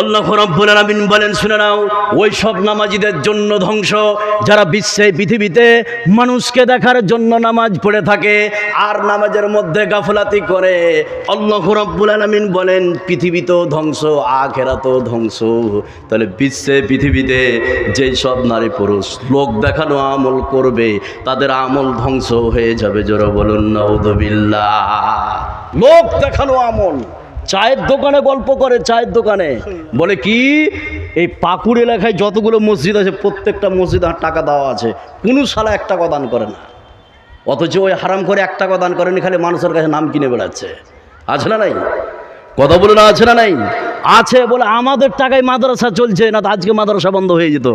আল্লাহ রব্বুল আলামিন বলেন, শুনে নাও ওই সব নামাজিদের জন্য ধ্বংস। যারা বিশ্বে, পৃথিবীতে মানুষকে দেখার জন্য নামাজ পড়ে থাকে, আর নামাজের মধ্যে গাফলাতি করে, আল্লাহ রব্বুল আলামিন বলেন, পৃথিবীতেও ধ্বংস, আখেরাতেও ধ্বংস। তাহলে বিশ্বে, পৃথিবীতে যেই সব নারী পুরুষ, লোক দেখানো আমল করবে, তাদের আমল ধ্বংস হয়ে যাবে, জোরে বলুন নাউদুবিল্লাহ লোক দেখানো আমল। চায়ের দোকানে গল্প করে, চায়ের দোকানে। বলে কি? এই পাকুড় এলাকায় যতগুলো মসজিদ আছে, প্রত্যেকটা মসজিদ আর টাকা দেওয়া আছে। কোনো সালা এক টাকা দান করে না। অথচ ওই হারাম করে এক টাকা দান করেনি, খালি মানুষের কাছে নাম কিনে বেড়াচ্ছে। আছে না নাই? কথা বলে না, আছে না নাই? আছে বলে আমাদের টাকায় মাদ্রাসা চলছে, না তো আজকে মাদ্রাসা বন্ধ হয়ে যেত।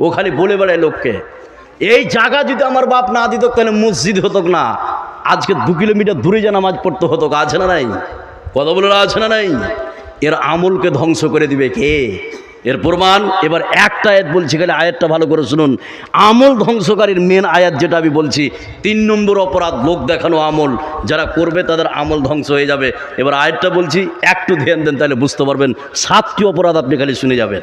ও খালি বলে বেড়ায় লোককে। এই জায়গা যদি আমার বাপ না দিত, তাহলে মসজিদ হতো না। আজকে দু কিলোমিটার দূরে যে নামাজ পড়তে হতো, আছে না নাই? কথা বলে আছে না নাই। এর আমলকে ধ্বংস করে দিবে কে? এর প্রমাণ? এবার একটা আয়াত বলছি, খালি আয়াতটা ভালো করে শুনুন। আমল ধ্বংসকারীর মেন আয়াত যেটা আমি বলছি, তিন নম্বর অপরাধ, লোক দেখানো আমল। যারা করবে তাদের আমল ধ্বংস হয়ে যাবে। এবার আয়াতটা বলছি, একটু ধ্যান দেন তাহলে বুঝতে পারবেন। সাতটি অপরাধ আপনি খালি শুনে যাবেন।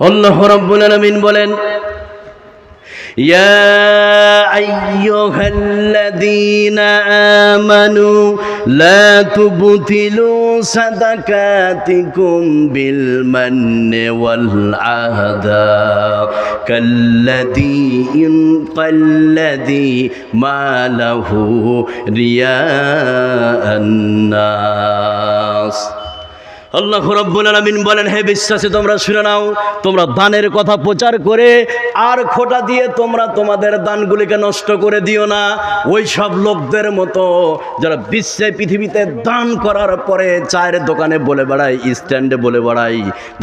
আল্লাহ রাব্বুল আলামিন বলেন يا أيها الذين آمنوا لا تبطلوا صدقاتكم بالمن والعهدى كالذي كالذي ما له رياء الناس. আল্লাহ রব্বুল আলামিন বলেন, হে বিশ্বাসে, তোমরা শুনে নাও, তোমরা দানের কথা প্রচার করে আর খোটা দিয়ে তোমরা তোমাদের দানগুলিকে নষ্ট করে দিও না। ওই সব লোকদের মতো যারা বিশ্বে, পৃথিবীতে দান করার পরে চায়ের দোকানে বলে বেড়াই স্ট্যান্ডে বলে বেড়াই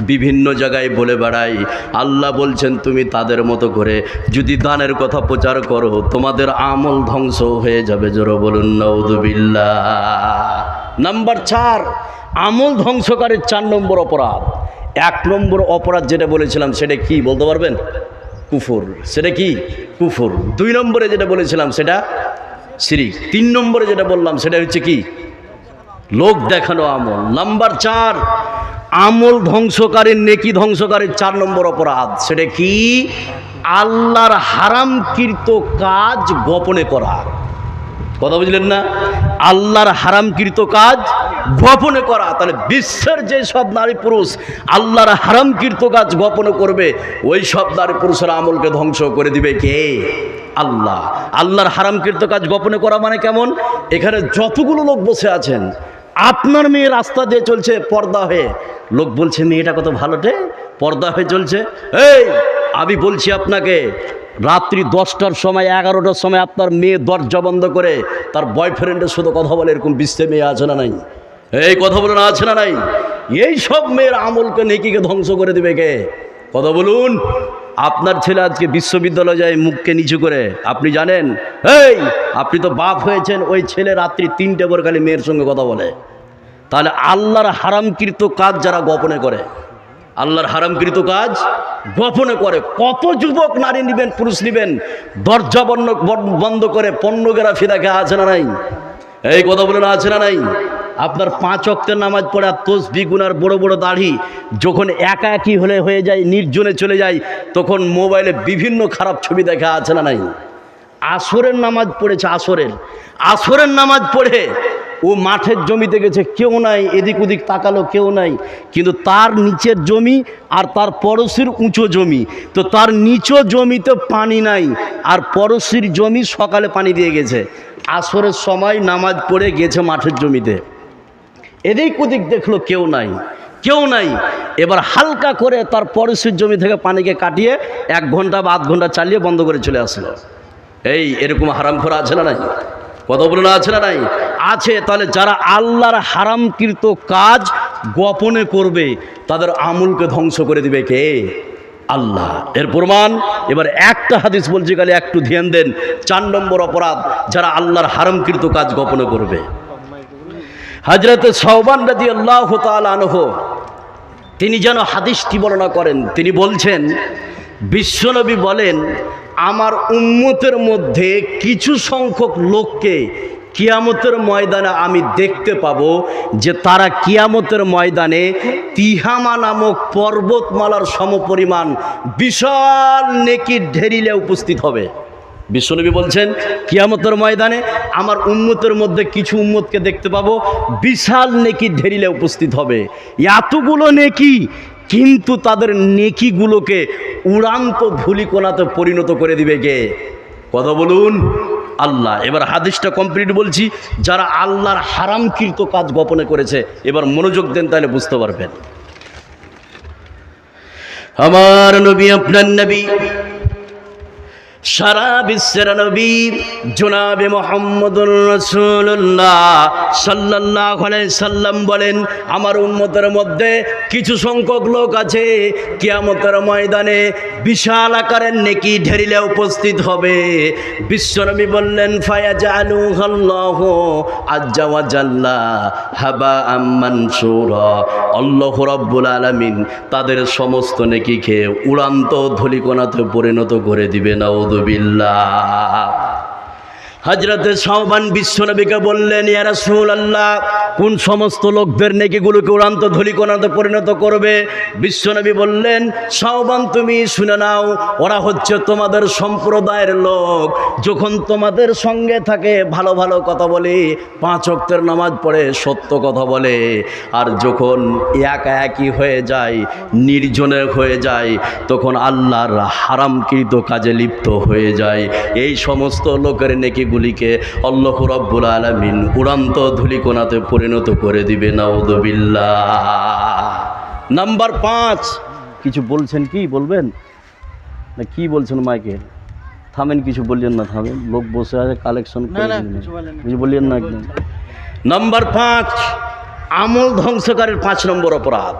বিভিন্ন জায়গায় বলে বেড়াই আল্লাহ বলছেন, তুমি তাদের মতো করে যদি দানের কথা প্রচার করো, তোমাদের আমল ধ্বংস হয়ে যাবে। জোরো বলুন নৌদুবিল্লা নাম্বার চার আমল ধ্বংসকারীর চার নম্বর অপরাধ। এক নম্বর অপরাধ যেটা বলেছিলাম, সেটা কি বলতে পারবেন? কুফুর। সেটা কি? কুফুর। দুই নম্বরে যেটা বলেছিলাম, সেটা শিরিক। তিন নম্বরে যেটা বললাম, সেটা হচ্ছে কি? লোক দেখানো আমল। নাম্বার চার, আমল ধ্বংসকারীর নেকি ধ্বংসকারীর চার নম্বর অপরাধ। সেটা কি? আল্লাহর হারামকৃত কাজ গোপনে করা। কথা বুঝলেন না? আল্লাহর হারামকৃত কাজ গোপনে করা, তাহলে বিশ্বের যে সব নারী পুরুষ আল্লাহর হারামকৃত কাজ গোপনে করবে, ওই সব নারী পুরুষের আমলকে ধ্বংস করে দিবে কে? আল্লাহ। আল্লাহর হারামকৃত কাজ গোপনে করা মানে কেমন? এখানে যতগুলো লোক বসে আছেন, আপনার মেয়ে রাস্তা দিয়ে চলছে পর্দা হয়ে। লোক বলছে, মেয়েটা কত ভালোটে পর্দা হয়ে চলছে? এই, আমি বলছি আপনাকে, রাত্রি দশটার সময়, এগারোটার সময় আপনার মেয়ে দরজা বন্ধ করে, তার বয়ফ্রেন্ডের সাথে কথা বলে এরকম বিশ্বে মেয়ে আছে না নাই? এই কথা বলে না আছে না নাই? এই সব মেয়ের আমলকে নেকিকে ধ্বংস করে দেবে কে? কথা বলুন। আপনার ছেলে আজকে বিশ্ববিদ্যালয়ে যায় মুখকে নিচু করে, আপনি জানেন? এই, আপনি তো বাপ হয়েছেন, ওই ছেলে রাত্রি তিনটে করে খালি মেয়ের সঙ্গে কথা বলে। তাহলে আল্লাহর হারামকৃত কাজ যারা গোপনে করে, আল্লাহর হারামকৃত কাজ গোপনে করে। কত যুবক নারী নিবেন, পুরুষ নিবেন, দরজা বন্ধ করে পণ্যগ্রাফি দেখে আছে না নাই? এই কথা বলে না আছে না নাই? আপনার পাঁচ অক্টের নামাজ পড়ে আর তোষ বিগুনার বড় বড় দাড়ি যখন একা একই হলে হয়ে যায়, নির্জনে চলে যায়, তখন মোবাইলে বিভিন্ন খারাপ ছবি দেখা আছে না নাই? আসরের নামাজ পড়েছে আসরের। আসরের নামাজ পড়ে, ও মাঠের জমিতে গেছে, কেউ নাই, এদিক ওদিক তাকালো, কেউ নাই। কিন্তু তার নিচের জমি আর তার পড়শির উঁচু জমি। তো তার নিচু জমিতে পানি নাই, আর পড়শির জমি সকালে পানি দিয়ে গেছে। আসরের সময় নামাজ পড়ে গেছে মাঠের জমিতে। এদিক ওদিক দেখল কেউ নাই কেউ নাই। এবার হালকা করে তার পড়শির জমি থেকে পানিকে কাটিয়ে এক ঘণ্টা বা আধ ঘণ্টা চালিয়ে বন্ধ করে চলে আসলো। এই, এরকম হারাম খোরা আছে না নাই? কত আছে না নাই? আছে, তাহলে যারা আল্লাহর হারামকৃত কাজ গোপনে করবে, তাদের আমুলকে ধ্বংস করে দিবে কে? আল্লাহ। এর প্রমাণ, এবার একটা হাদিস বলছি, খালি একটু ধ্যান দেন। চার নম্বর অপরাধ, যারা আল্লাহর হারামকৃত কাজ গোপনে করবে। হাজরতে সৌবান রাজি আল্লাহ আনহ, তিনি যেন হাদিসটি বর্ণনা করেন। তিনি বলছেন বিশ্বনবী বলেন, আমার উম্মতের মধ্যে কিছু সংখ্যক লোককে কিয়ামতের ময়দানে আমি দেখতে পাবো, যে তারা কিয়ামতের ময়দানে তিহামা নামক পর্বতমালার সমপরিমাণ বিশাল নেকির ঢেরিলে উপস্থিত হবে। বিশ্বনবী বলছেন, কিয়ামতের ময়দানে আমার উম্মতের মধ্যে কিছু উন্মতকে দেখতে পাবো, বিশাল নেকি ঢেরিলে উপস্থিত হবে। এতগুলো নেকি, কিন্তু তাদের নেকিগুলোকে উড়ান্ত ধুলিকোনাতে পরিণত করে দিবে কে? কথা বলুন, আল্লাহ। এবার হাদিসটা কমপ্লিট বলছি, যারা আল্লাহর হারামকৃত কাজ গোপনে করেছে, এবার মনোযোগ দেন তাহলে বুঝতে পারবেন। আমার নবী, আপনার নবী সারা বিশ্বের নবী জনাবে মোহাম্মদুর রসুল্লাহ সাল্লাহ সাল্লাম বলেন, আমার উন্মতের মধ্যে কিছু সংখ্যক লোক আছে, কিয়ামতের ময়দানে বিশাল আকারের নেকি ঢেরিলে উপস্থিত হবে। বিশ্বনবী বললেন হাবা আম্মান তাদের সমস্ত নেকি খেয়ে উড়ান্ত ধলিকোনাতে পরিণত করে দিবে নাউদুবিল্লাহ হজরতে সাহবান বিশ্বনবীকে বললেন, ইয়া আল্লাহ কোন সমস্ত লোকদের নেকিগুলোকে উড়ান্ত ধলিকোনাতে পরিণত করবে? বিশ্বনবী বললেন সাহবান তুমি শুনে নাও, ওরা হচ্ছে তোমাদের সম্প্রদায়ের লোক। যখন তোমাদের সঙ্গে থাকে, ভালো ভালো কথা বলে, পাঁচ অক্তের নামাজ পড়ে, সত্য কথা বলে। আর যখন একা একই হয়ে যায়, নির্জনের হয়ে যায়, তখন আল্লাহর হারামকৃত কাজে লিপ্ত হয়ে যায়। এই সমস্ত লোকের নেকিগুলিকে আল্লাহ রব্বুল আলমিন উড়ান্ত ধুলিকোনাতে পরিণত করে দিবে নাউদুবিল্লাহ নাম্বার পাঁচ। কিছু বলছেন কি বলবেন? না কি বলছেন মাইকে? থামেন কিছু বললেন না থামেন। লোক বসে আছে কালেকশন কিছু বললেন না একদম। নাম্বার পাঁচ আমল ধ্বংসকারের পাঁচ নম্বর অপরাধ।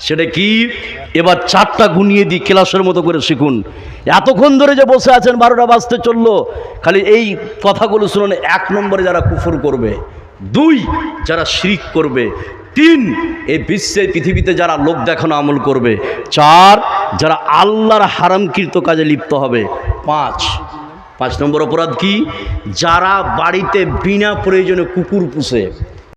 সেটা কি? এবার চারটা গুনিয়ে দিই ক্লাসের মতো করে শিখুন। এতক্ষণ ধরে যে বসে আছেন, বারোটা বাজতে চলল, খালি এই কথাগুলো শুনুন, এক নম্বরে যারা কুফর করবে, দুই যারা শিরিক করবে, তিন এই বিশ্বে, পৃথিবীতে যারা লোক দেখানো আমল করবে, চার যারা আল্লাহর হারামকৃত কাজে লিপ্ত হবে, পাঁচ। পাঁচ নম্বর অপরাধ কি? যারা বাড়িতে বিনা প্রয়োজনে কুকুর পুষে